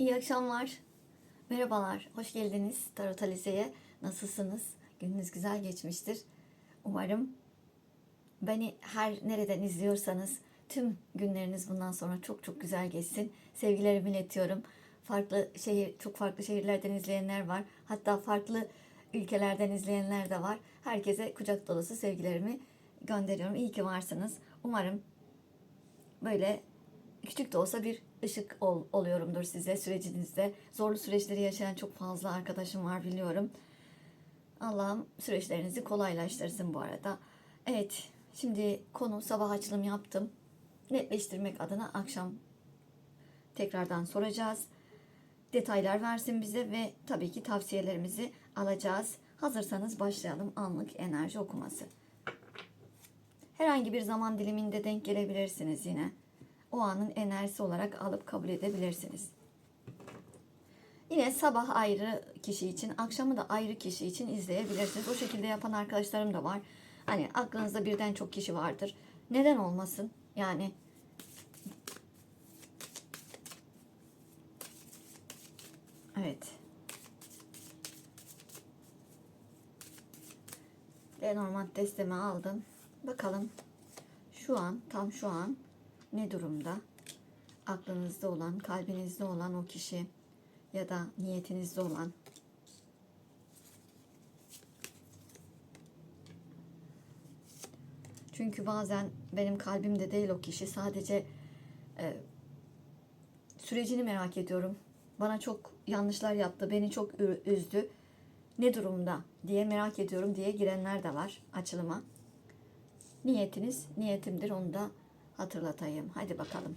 İyi akşamlar. Merhabalar. Hoş geldiniz Tarot Alize'ye. Nasılsınız? Gününüz güzel geçmiştir. Umarım beni her nereden izliyorsanız tüm günleriniz bundan sonra çok çok güzel geçsin. Sevgilerimi iletiyorum. Farklı şehir, çok farklı şehirlerden izleyenler var. Hatta farklı ülkelerden izleyenler de var. Herkese kucak dolusu sevgilerimi gönderiyorum. İyi ki varsınız. Umarım böyle küçük de olsa bir ışık ol, oluyorumdur size sürecinizde. Zorlu süreçleri yaşayan çok fazla arkadaşım var biliyorum. Allah'ım süreçlerinizi kolaylaştırsın bu arada. Evet, şimdi konu sabah açılım yaptım. Netleştirmek adına akşam tekrardan soracağız. Detaylar versin bize ve tabii ki tavsiyelerimizi alacağız. Hazırsanız başlayalım anlık enerji okuması. Herhangi bir zaman diliminde denk gelebilirsiniz yine. O anın enerjisi olarak alıp kabul edebilirsiniz. Yine sabah ayrı kişi için, akşamı da ayrı kişi için izleyebilirsiniz. O şekilde yapan arkadaşlarım da var. Hani aklınızda birden çok kişi vardır. Neden olmasın? Yani Evet. Lenormand destemi aldım. Bakalım şu an, tam şu an ne durumda? Aklınızda olan, kalbinizde olan o kişi ya da niyetinizde olan Çünkü bazen benim kalbimde değil o kişi sadece e, sürecini merak ediyorum. Bana çok yanlışlar yaptı, beni çok üzdü. Ne durumda diye merak ediyorum diye girenler de var açılıma. Niyetiniz niyetimdir onu da hatırlatayım. Hadi bakalım.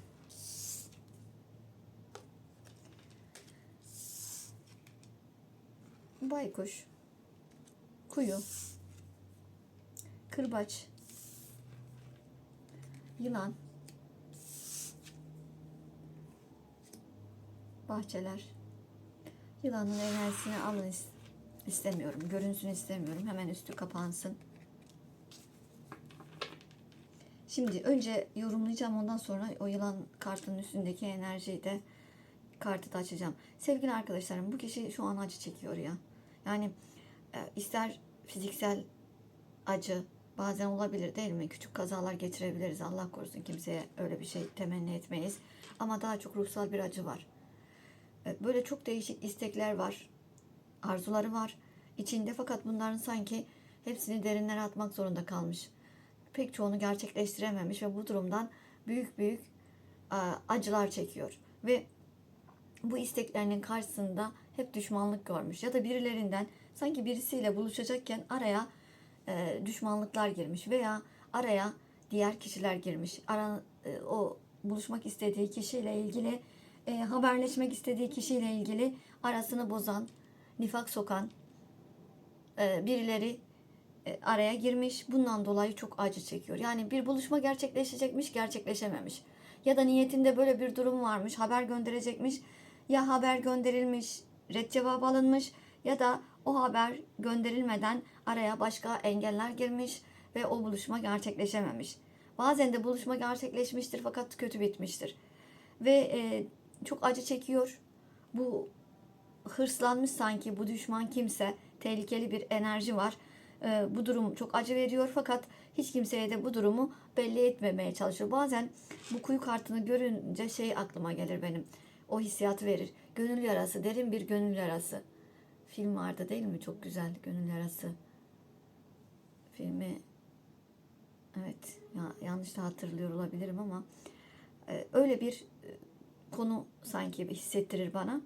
Baykuş, kuyu, kırbaç, yılan, bahçeler. Yılanın enerjisini alın is- istemiyorum. Görünsün istemiyorum. Hemen üstü kapansın. Şimdi önce yorumlayacağım ondan sonra o yılan kartının üstündeki enerjiyi de kartı da açacağım. Sevgili arkadaşlarım bu kişi şu an acı çekiyor ya. Yani e, ister fiziksel acı bazen olabilir değil mi? Küçük kazalar geçirebiliriz. Allah korusun kimseye öyle bir şey temenni etmeyiz. Ama daha çok ruhsal bir acı var. E, Böyle çok değişik istekler var. Arzuları var içinde fakat bunların sanki hepsini derinlere atmak zorunda kalmış. Pek çoğunu gerçekleştirememiş ve bu durumdan büyük büyük acılar çekiyor. Ve bu isteklerinin karşısında hep düşmanlık görmüş ya da birilerinden sanki birisiyle buluşacakken araya e, düşmanlıklar girmiş veya araya diğer kişiler girmiş. Ara, e, o buluşmak istediği kişiyle ilgili e, haberleşmek istediği kişiyle ilgili arasını bozan, nifak sokan e, birileri araya girmiş. Bundan dolayı çok acı çekiyor. Yani bir buluşma gerçekleşecekmiş, gerçekleşememiş. Ya da niyetinde böyle bir durum varmış, haber gönderecekmiş. Ya haber gönderilmiş, red cevap alınmış ya da o haber gönderilmeden araya başka engeller girmiş ve o buluşma gerçekleşememiş. Bazen de buluşma gerçekleşmiştir fakat kötü bitmiştir. Ve e, çok acı çekiyor. Bu hırslanmış sanki bu düşman kimse tehlikeli bir enerji var. Ee, bu durum çok acı veriyor fakat hiç kimseye de bu durumu belli etmemeye çalışıyor. Bazen bu kuyu kartını görünce şey aklıma gelir benim. O hissiyatı verir. Gönül yarası, derin bir gönül yarası. Film vardı değil mi? Çok güzel gönül yarası. Filmi evet ya, yanlış da hatırlıyor olabilirim ama e, öyle bir e, konu sanki hissettirir bana.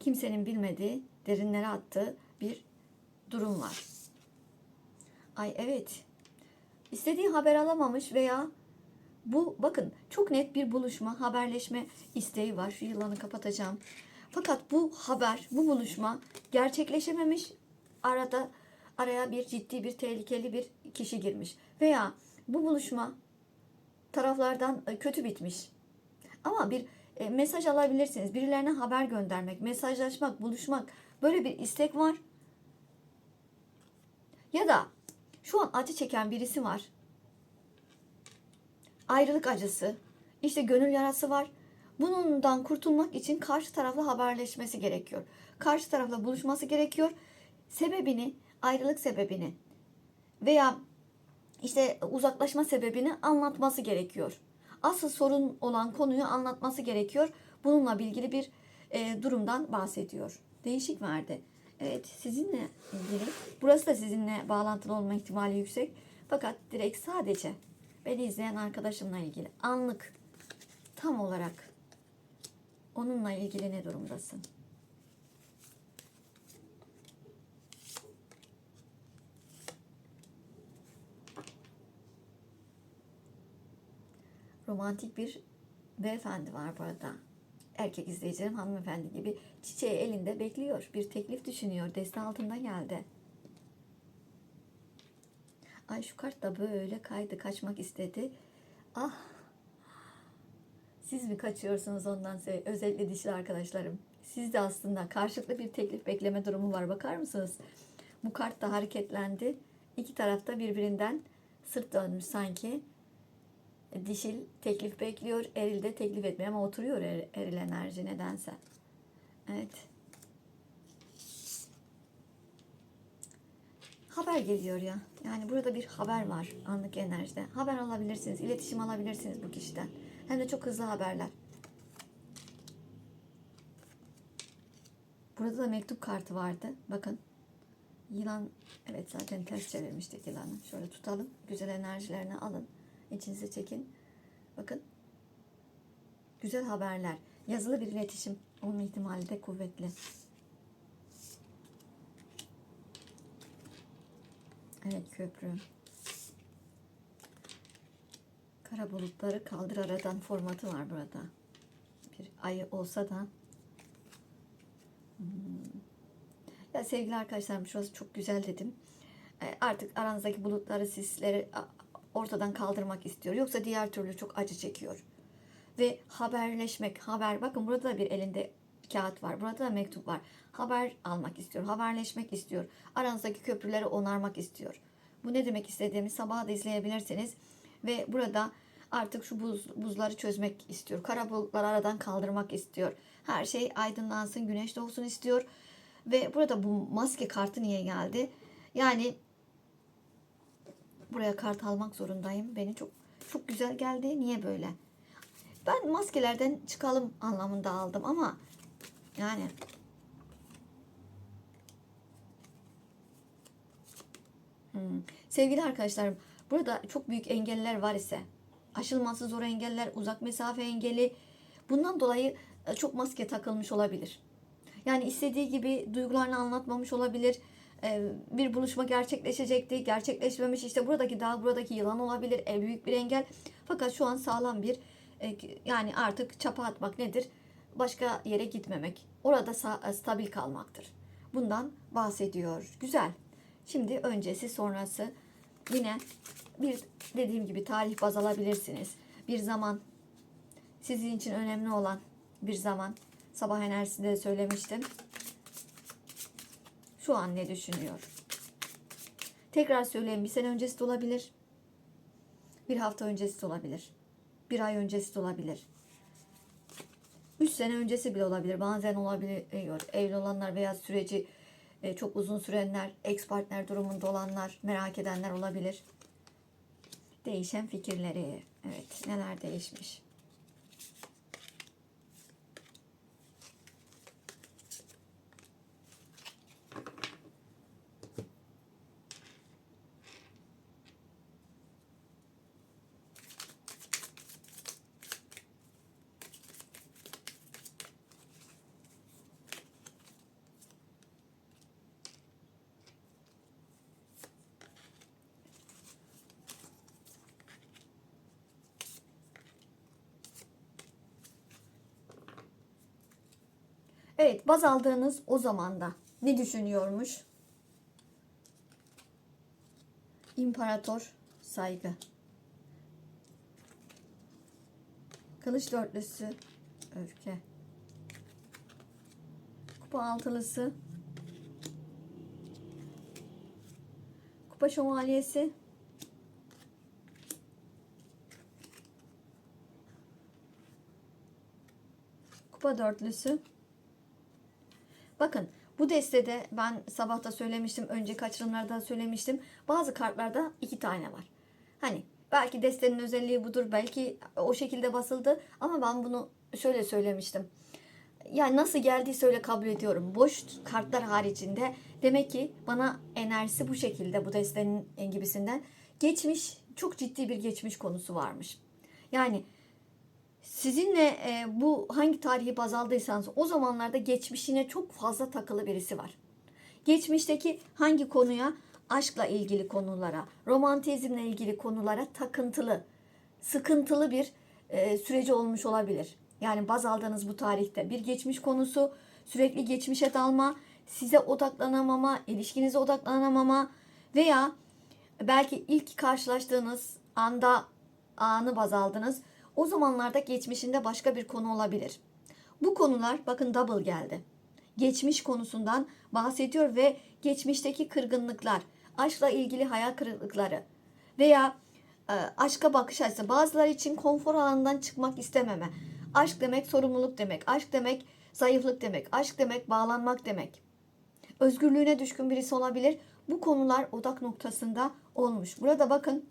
Kimsenin bilmediği, derinlere attığı bir durum var. Ay evet. İstediği haber alamamış veya bu bakın çok net bir buluşma, haberleşme isteği var. Şu yılanı kapatacağım. Fakat bu haber, bu buluşma gerçekleşememiş. Arada araya bir ciddi bir tehlikeli bir kişi girmiş. Veya bu buluşma taraflardan e, kötü bitmiş. Ama bir e, mesaj alabilirsiniz. Birilerine haber göndermek, mesajlaşmak, buluşmak böyle bir istek var. Ya da şu an acı çeken birisi var. Ayrılık acısı, işte gönül yarası var. Bundan kurtulmak için karşı tarafla haberleşmesi gerekiyor. Karşı tarafla buluşması gerekiyor. Sebebini, ayrılık sebebini veya işte uzaklaşma sebebini anlatması gerekiyor. Asıl sorun olan konuyu anlatması gerekiyor. Bununla ilgili bir e, durumdan bahsediyor. Değişik verdi. Evet sizinle ilgili. Burası da sizinle bağlantılı olma ihtimali yüksek. Fakat direkt sadece beni izleyen arkadaşımla ilgili anlık tam olarak onunla ilgili ne durumdasın? romantik bir beyefendi var burada. Erkek izleyicilerim hanımefendi gibi çiçeği elinde bekliyor. Bir teklif düşünüyor. Deste altında geldi. Ay şu kart da böyle kaydı. Kaçmak istedi. Ah. Siz mi kaçıyorsunuz ondan? Özellikle dişli arkadaşlarım. Siz de aslında karşılıklı bir teklif bekleme durumu var. Bakar mısınız? Bu kart da hareketlendi. İki tarafta birbirinden sırt dönmüş sanki dişil teklif bekliyor. Eril de teklif etmiyor ama oturuyor er, eril enerji nedense. Evet. Haber geliyor ya. Yani burada bir haber var anlık enerjide. Haber alabilirsiniz, iletişim alabilirsiniz bu kişiden. Hem de çok hızlı haberler. Burada da mektup kartı vardı. Bakın. Yılan, evet zaten ters çevirmiştik yılanı. Şöyle tutalım. Güzel enerjilerini alın. İçinize çekin. Bakın. Güzel haberler. Yazılı bir iletişim olma ihtimali de kuvvetli. Evet köprü. Kara bulutları kaldır aradan formatı var burada. Bir ayı olsa da. Hmm. Ya sevgili arkadaşlarım şurası çok güzel dedim. E, Artık aranızdaki bulutları, sisleri ortadan kaldırmak istiyor. Yoksa diğer türlü çok acı çekiyor. Ve haberleşmek, haber bakın burada da bir elinde kağıt var. Burada da mektup var. Haber almak istiyor. Haberleşmek istiyor. Aranızdaki köprüleri onarmak istiyor. Bu ne demek istediğimi sabah da izleyebilirsiniz. Ve burada artık şu buz, buzları çözmek istiyor. Kara bulutları aradan kaldırmak istiyor. Her şey aydınlansın, güneş doğsun istiyor. Ve burada bu maske kartı niye geldi? Yani buraya kart almak zorundayım. Beni çok çok güzel geldi. Niye böyle? Ben maskelerden çıkalım anlamında aldım ama yani Hmm. Sevgili arkadaşlarım, burada çok büyük engeller var ise, aşılması zor engeller, uzak mesafe engeli, bundan dolayı e, çok maske takılmış olabilir. Yani istediği gibi duygularını anlatmamış olabilir. E, Bir buluşma gerçekleşecekti, gerçekleşmemiş. İşte buradaki dağ, buradaki yılan olabilir, e, büyük bir engel. Fakat şu an sağlam bir, e, yani artık çapa atmak nedir? Başka yere gitmemek, orada sa- stabil kalmaktır. Bundan bahsediyor. Güzel. Şimdi öncesi sonrası yine bir dediğim gibi tarih baz alabilirsiniz. Bir zaman sizin için önemli olan bir zaman sabah enerjisinde de söylemiştim. Şu an ne düşünüyor? Tekrar söyleyeyim bir sene öncesi de olabilir. Bir hafta öncesi de olabilir. Bir ay öncesi de olabilir. Üç sene öncesi bile olabilir. Bazen olabiliyor. Evli olanlar veya süreci e, çok uzun sürenler, ex partner durumunda olanlar, merak edenler olabilir. Değişen fikirleri. Evet, neler değişmiş? Evet, baz aldığınız o zamanda ne düşünüyormuş? İmparator saygı. Kılıç dörtlüsü öfke. Kupa altılısı. Kupa şövalyesi. Kupa dörtlüsü. Bakın bu destede ben sabah da söylemiştim, önceki açılımlarda söylemiştim. Bazı kartlarda iki tane var. Hani belki destenin özelliği budur, belki o şekilde basıldı ama ben bunu şöyle söylemiştim. Yani nasıl geldiyse öyle kabul ediyorum. Boş kartlar haricinde demek ki bana enerjisi bu şekilde bu destenin gibisinden geçmiş çok ciddi bir geçmiş konusu varmış. Yani sizinle e, bu hangi tarihi baz aldıysanız o zamanlarda geçmişine çok fazla takılı birisi var. Geçmişteki hangi konuya? Aşkla ilgili konulara, romantizmle ilgili konulara takıntılı, sıkıntılı bir e, süreci olmuş olabilir. Yani baz aldığınız bu tarihte bir geçmiş konusu, sürekli geçmişe dalma, size odaklanamama, ilişkinize odaklanamama veya belki ilk karşılaştığınız anda anı baz aldınız. O zamanlarda geçmişinde başka bir konu olabilir. Bu konular bakın double geldi. Geçmiş konusundan bahsediyor ve geçmişteki kırgınlıklar, aşkla ilgili hayal kırıklıkları veya e, aşka bakış açısı. Bazıları için konfor alanından çıkmak istememe. Aşk demek sorumluluk demek. Aşk demek zayıflık demek. Aşk demek bağlanmak demek. Özgürlüğüne düşkün birisi olabilir. Bu konular odak noktasında olmuş. Burada bakın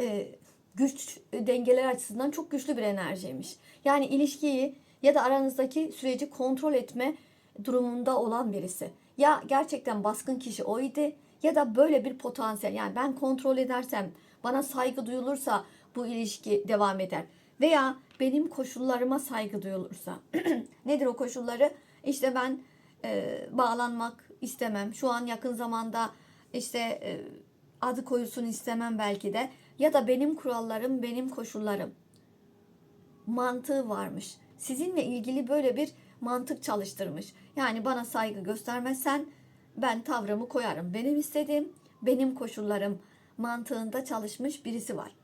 e, güç dengeler açısından çok güçlü bir enerjiymiş. Yani ilişkiyi ya da aranızdaki süreci kontrol etme durumunda olan birisi. Ya gerçekten baskın kişi oydu ya da böyle bir potansiyel. Yani ben kontrol edersem, bana saygı duyulursa bu ilişki devam eder. Veya benim koşullarıma saygı duyulursa. Nedir o koşulları? İşte ben e, bağlanmak istemem. Şu an yakın zamanda işte e, adı koyulsun istemem belki de. Ya da benim kurallarım, benim koşullarım. Mantığı varmış. Sizinle ilgili böyle bir mantık çalıştırmış. Yani bana saygı göstermezsen ben tavrımı koyarım. Benim istediğim, benim koşullarım mantığında çalışmış birisi var.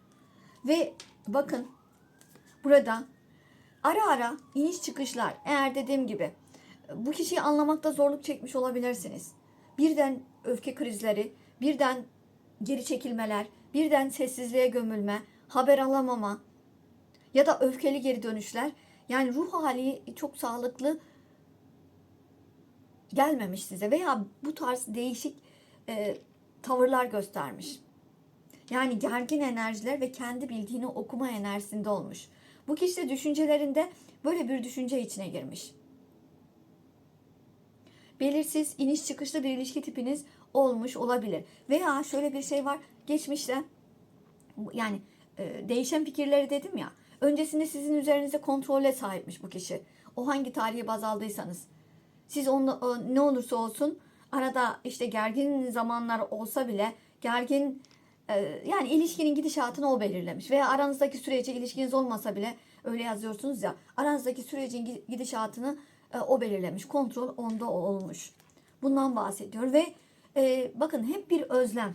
Ve bakın burada ara ara iniş çıkışlar. Eğer dediğim gibi bu kişiyi anlamakta zorluk çekmiş olabilirsiniz. Birden öfke krizleri, birden geri çekilmeler, birden sessizliğe gömülme, haber alamama ya da öfkeli geri dönüşler. Yani ruh hali çok sağlıklı gelmemiş size veya bu tarz değişik e, tavırlar göstermiş. Yani gergin enerjiler ve kendi bildiğini okuma enerjisinde olmuş. Bu kişi de düşüncelerinde böyle bir düşünce içine girmiş. Belirsiz, iniş çıkışlı bir ilişki tipiniz olmuş olabilir. Veya şöyle bir şey var. Geçmişte yani e, değişen fikirleri dedim ya. Öncesinde sizin üzerinizde kontrole sahipmiş bu kişi. O hangi tarihi baz aldıysanız. Siz onunla, o, ne olursa olsun arada işte gergin zamanlar olsa bile gergin e, yani ilişkinin gidişatını o belirlemiş. Veya aranızdaki süreci ilişkiniz olmasa bile öyle yazıyorsunuz ya aranızdaki sürecin gidişatını e, o belirlemiş. Kontrol onda olmuş. Bundan bahsediyor ve e, bakın hep bir özlem.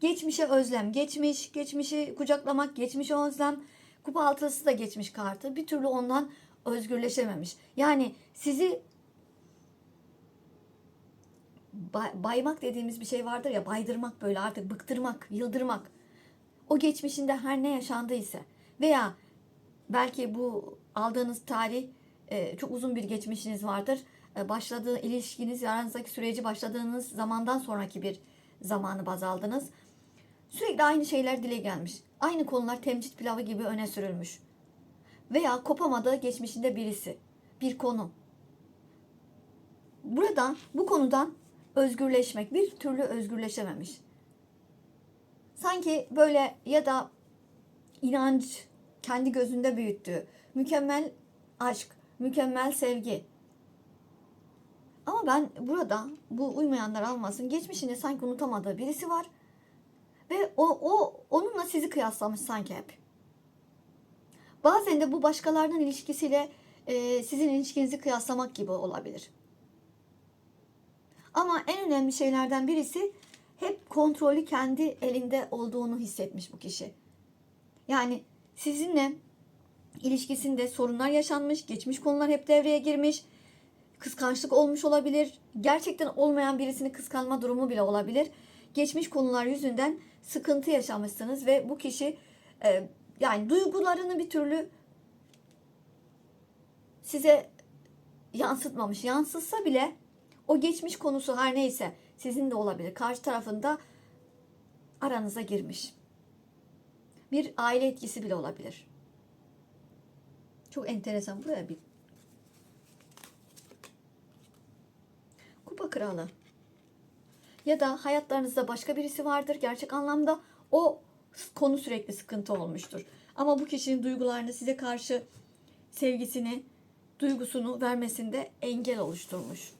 Geçmişe özlem. Geçmiş, geçmişi kucaklamak, geçmişe özlem. Kupa altısı da geçmiş kartı. Bir türlü ondan özgürleşememiş. Yani sizi baymak dediğimiz bir şey vardır ya baydırmak böyle artık bıktırmak, yıldırmak. O geçmişinde her ne yaşandıysa veya belki bu aldığınız tarih e, çok uzun bir geçmişiniz vardır. E, başladığı ilişkiniz, aranızdaki süreci başladığınız zamandan sonraki bir zamanı baz aldınız. Sürekli aynı şeyler dile gelmiş. Aynı konular temcit pilavı gibi öne sürülmüş. Veya kopamadığı geçmişinde birisi, bir konu. Buradan, bu konudan özgürleşmek, bir türlü özgürleşememiş. Sanki böyle ya da inanç kendi gözünde büyüttüğü, mükemmel aşk, mükemmel sevgi. Ama ben burada bu uymayanlar almasın. Geçmişinde sanki unutamadığı birisi var. Ve o, o onunla sizi kıyaslamış sanki hep. Bazen de bu başkalarının ilişkisiyle e, sizin ilişkinizi kıyaslamak gibi olabilir. Ama en önemli şeylerden birisi hep kontrolü kendi elinde olduğunu hissetmiş bu kişi. Yani sizinle ilişkisinde sorunlar yaşanmış, geçmiş konular hep devreye girmiş, kıskançlık olmuş olabilir, gerçekten olmayan birisini kıskanma durumu bile olabilir. Geçmiş konular yüzünden sıkıntı yaşamışsınız ve bu kişi e, yani duygularını bir türlü size yansıtmamış. Yansıtsa bile o geçmiş konusu her neyse sizin de olabilir. Karşı tarafında aranıza girmiş. Bir aile etkisi bile olabilir. Çok enteresan. Buraya bir kupa kralı. Ya da hayatlarınızda başka birisi vardır gerçek anlamda. O konu sürekli sıkıntı olmuştur. Ama bu kişinin duygularını size karşı sevgisini, duygusunu vermesinde engel oluşturmuş.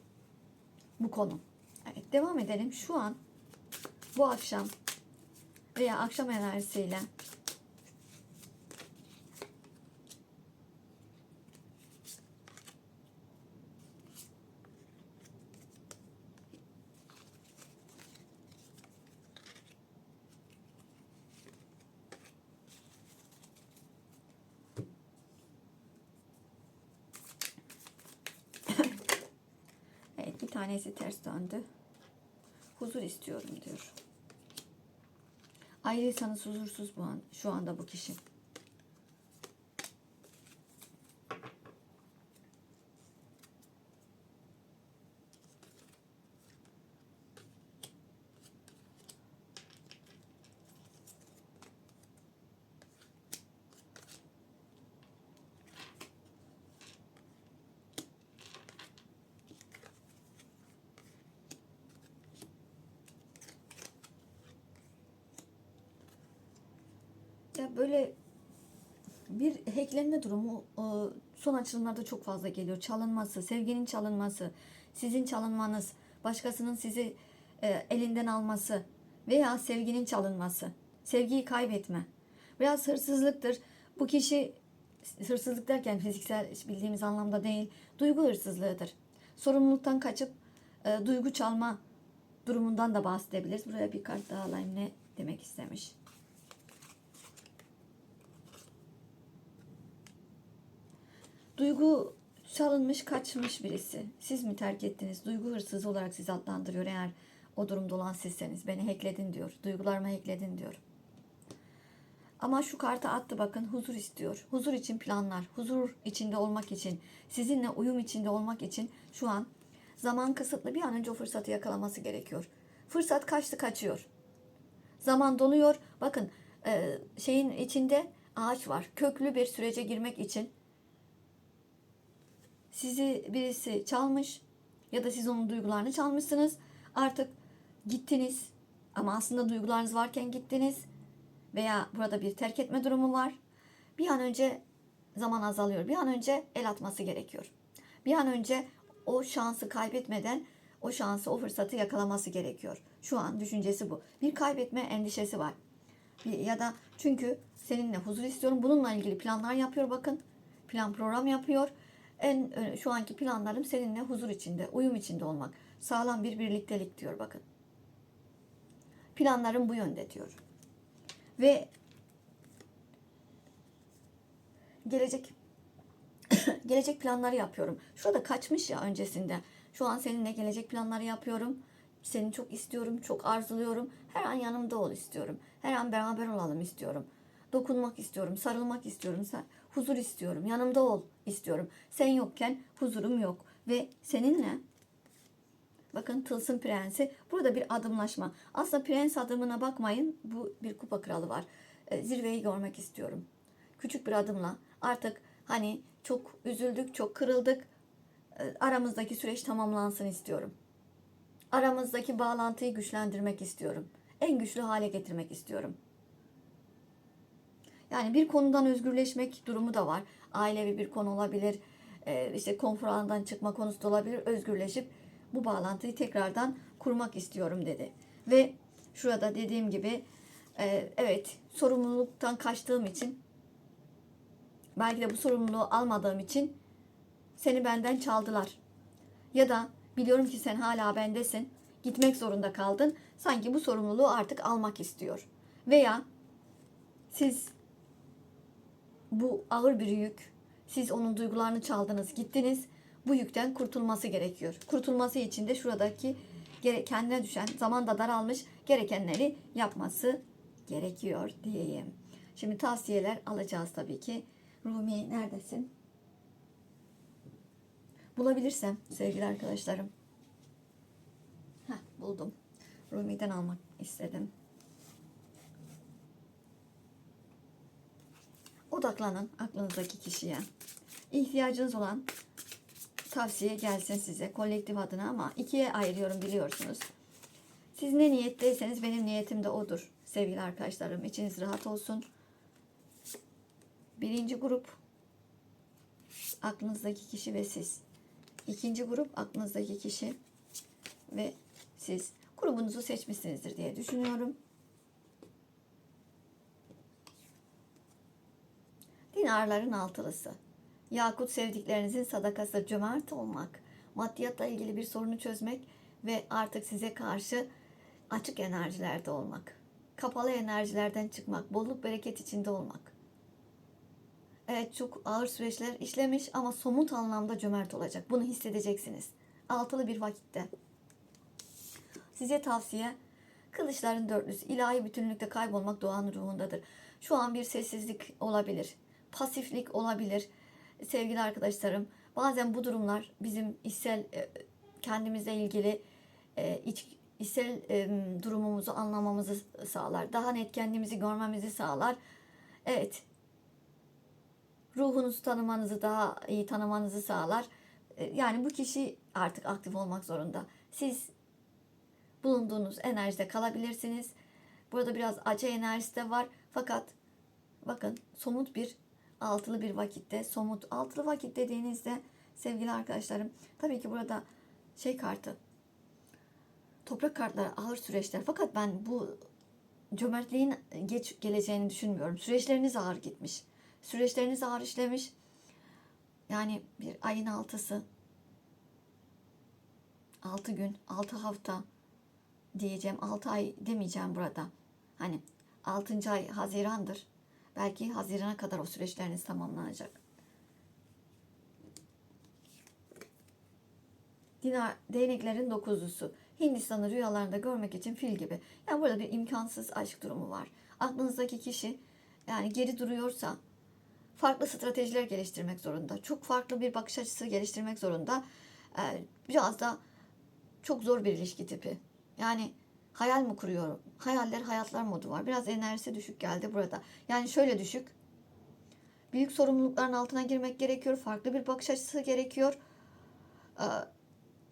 Bu konu. Evet, devam edelim. Şu an bu akşam veya akşam enerjisiyle Evet bir tanesi ters döndü. Huzur istiyorum diyor. Ayrıysanız huzursuz bu an, şu anda bu kişi. Böyle bir hacklenme durumu e, son açılımlarda çok fazla geliyor. Çalınması, sevginin çalınması, sizin çalınmanız, başkasının sizi e, elinden alması veya sevginin çalınması, sevgiyi kaybetme. Biraz hırsızlıktır. Bu kişi hırsızlık derken fiziksel bildiğimiz anlamda değil, duygu hırsızlığıdır. Sorumluluktan kaçıp e, duygu çalma durumundan da bahsedebiliriz. Buraya bir kart daha alayım ne demek istemiş. Duygu çalınmış, kaçmış birisi. Siz mi terk ettiniz? Duygu hırsızı olarak sizi adlandırıyor eğer o durumda olan sizseniz. Beni hackledin diyor. Duygularımı hackledin diyor. Ama şu kartı attı bakın huzur istiyor. Huzur için planlar, huzur içinde olmak için, sizinle uyum içinde olmak için şu an zaman kısıtlı bir an önce o fırsatı yakalaması gerekiyor. Fırsat kaçtı kaçıyor. Zaman donuyor. Bakın şeyin içinde ağaç var. Köklü bir sürece girmek için sizi birisi çalmış ya da siz onun duygularını çalmışsınız. Artık gittiniz ama aslında duygularınız varken gittiniz veya burada bir terk etme durumu var. Bir an önce zaman azalıyor. Bir an önce el atması gerekiyor. Bir an önce o şansı kaybetmeden o şansı, o fırsatı yakalaması gerekiyor. Şu an düşüncesi bu. Bir kaybetme endişesi var. Bir, ya da çünkü seninle huzur istiyorum. Bununla ilgili planlar yapıyor bakın. Plan program yapıyor en ö- şu anki planlarım seninle huzur içinde, uyum içinde olmak. Sağlam bir birliktelik diyor bakın. Planlarım bu yönde diyor. Ve gelecek gelecek planları yapıyorum. Şurada kaçmış ya öncesinde. Şu an seninle gelecek planları yapıyorum. Seni çok istiyorum, çok arzuluyorum. Her an yanımda ol istiyorum. Her an beraber olalım istiyorum. Dokunmak istiyorum, sarılmak istiyorum. Sen huzur istiyorum, yanımda ol istiyorum. Sen yokken huzurum yok ve seninle Bakın Tılsım Prensi. Burada bir adımlaşma. Aslında prens adımına bakmayın. Bu bir kupa kralı var. E, Zirveyi görmek istiyorum. Küçük bir adımla artık hani çok üzüldük, çok kırıldık. E, Aramızdaki süreç tamamlansın istiyorum. Aramızdaki bağlantıyı güçlendirmek istiyorum. En güçlü hale getirmek istiyorum. Yani bir konudan özgürleşmek durumu da var. Ailevi bir konu olabilir. e, işte konfor alanından çıkma konusu da olabilir. Özgürleşip bu bağlantıyı tekrardan kurmak istiyorum dedi. Ve şurada dediğim gibi e, evet sorumluluktan kaçtığım için belki de bu sorumluluğu almadığım için seni benden çaldılar. Ya da biliyorum ki sen hala bendesin. Gitmek zorunda kaldın. Sanki bu sorumluluğu artık almak istiyor. Veya siz bu ağır bir yük. Siz onun duygularını çaldınız, gittiniz. Bu yükten kurtulması gerekiyor. Kurtulması için de şuradaki kendine düşen, zaman da daralmış, gerekenleri yapması gerekiyor diyeyim. Şimdi tavsiyeler alacağız tabii ki. Rumi neredesin? Bulabilirsem sevgili arkadaşlarım. Heh, buldum. Rumi'den almak istedim. Odaklanın aklınızdaki kişiye. İhtiyacınız olan tavsiye gelsin size kolektif adına ama ikiye ayırıyorum biliyorsunuz. Siz ne niyetteyseniz benim niyetim de odur sevgili arkadaşlarım. İçiniz rahat olsun. Birinci grup aklınızdaki kişi ve siz. İkinci grup aklınızdaki kişi ve siz. Grubunuzu seçmişsinizdir diye düşünüyorum. Dinarların altılısı. Yakut sevdiklerinizin sadakası cömert olmak, maddiyatla ilgili bir sorunu çözmek ve artık size karşı açık enerjilerde olmak. Kapalı enerjilerden çıkmak, bolluk bereket içinde olmak. Evet çok ağır süreçler işlemiş ama somut anlamda cömert olacak. Bunu hissedeceksiniz. Altılı bir vakitte. Size tavsiye kılıçların dörtlüsü. ilahi bütünlükte kaybolmak doğanın ruhundadır. Şu an bir sessizlik olabilir. Pasiflik olabilir. Sevgili arkadaşlarım bazen bu durumlar bizim içsel e, kendimizle ilgili e, iç, içsel e, durumumuzu anlamamızı sağlar. Daha net kendimizi görmemizi sağlar. Evet ruhunuzu tanımanızı daha iyi tanımanızı sağlar. Yani bu kişi artık aktif olmak zorunda. Siz bulunduğunuz enerjide kalabilirsiniz. Burada biraz acı enerjisi de var. Fakat bakın somut bir altılı bir vakitte somut altılı vakit dediğinizde sevgili arkadaşlarım tabii ki burada şey kartı toprak kartları ağır süreçler fakat ben bu cömertliğin geç geleceğini düşünmüyorum. Süreçleriniz ağır gitmiş. Süreçleriniz ağır işlemiş. Yani bir ayın altısı. Altı gün, altı hafta diyeceğim. Altı ay demeyeceğim burada. Hani altıncı ay Haziran'dır. Belki Haziran'a kadar o süreçleriniz tamamlanacak. Dinar, değneklerin dokuzlusu. Hindistan'ı rüyalarında görmek için fil gibi. Yani burada bir imkansız aşk durumu var. Aklınızdaki kişi yani geri duruyorsa farklı stratejiler geliştirmek zorunda. Çok farklı bir bakış açısı geliştirmek zorunda. Ee, biraz da çok zor bir ilişki tipi. Yani hayal mi kuruyorum? Hayaller hayatlar modu var. Biraz enerjisi düşük geldi burada. Yani şöyle düşük. Büyük sorumlulukların altına girmek gerekiyor. Farklı bir bakış açısı gerekiyor. Ee,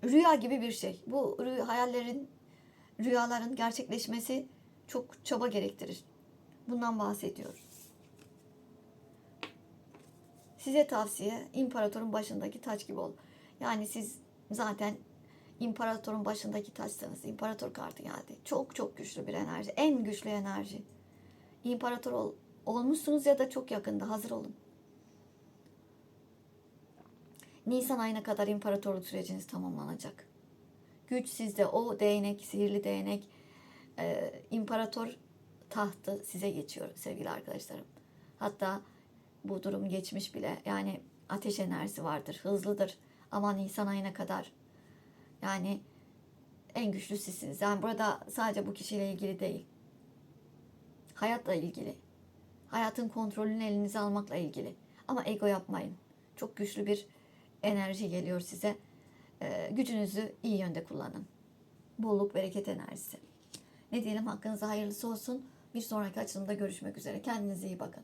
rüya gibi bir şey. Bu hayallerin, rüyaların gerçekleşmesi çok çaba gerektirir. Bundan bahsediyoruz. Size tavsiye imparatorun başındaki taç gibi ol. Yani siz zaten imparatorun başındaki taçsanız imparator kartı geldi. Çok çok güçlü bir enerji. En güçlü enerji. İmparator ol, olmuşsunuz ya da çok yakında hazır olun. Nisan ayına kadar imparatorluk süreciniz tamamlanacak. Güç sizde. O değnek, sihirli değnek, e, imparator tahtı size geçiyor sevgili arkadaşlarım. Hatta bu durum geçmiş bile. Yani ateş enerjisi vardır, hızlıdır. Ama Nisan ayına kadar yani en güçlü sizsiniz. Yani burada sadece bu kişiyle ilgili değil. Hayatla ilgili. Hayatın kontrolünü elinize almakla ilgili. Ama ego yapmayın. Çok güçlü bir enerji geliyor size. Ee, gücünüzü iyi yönde kullanın. Bolluk, bereket enerjisi. Ne diyelim hakkınızda hayırlısı olsun. Bir sonraki açılımda görüşmek üzere. Kendinize iyi bakın.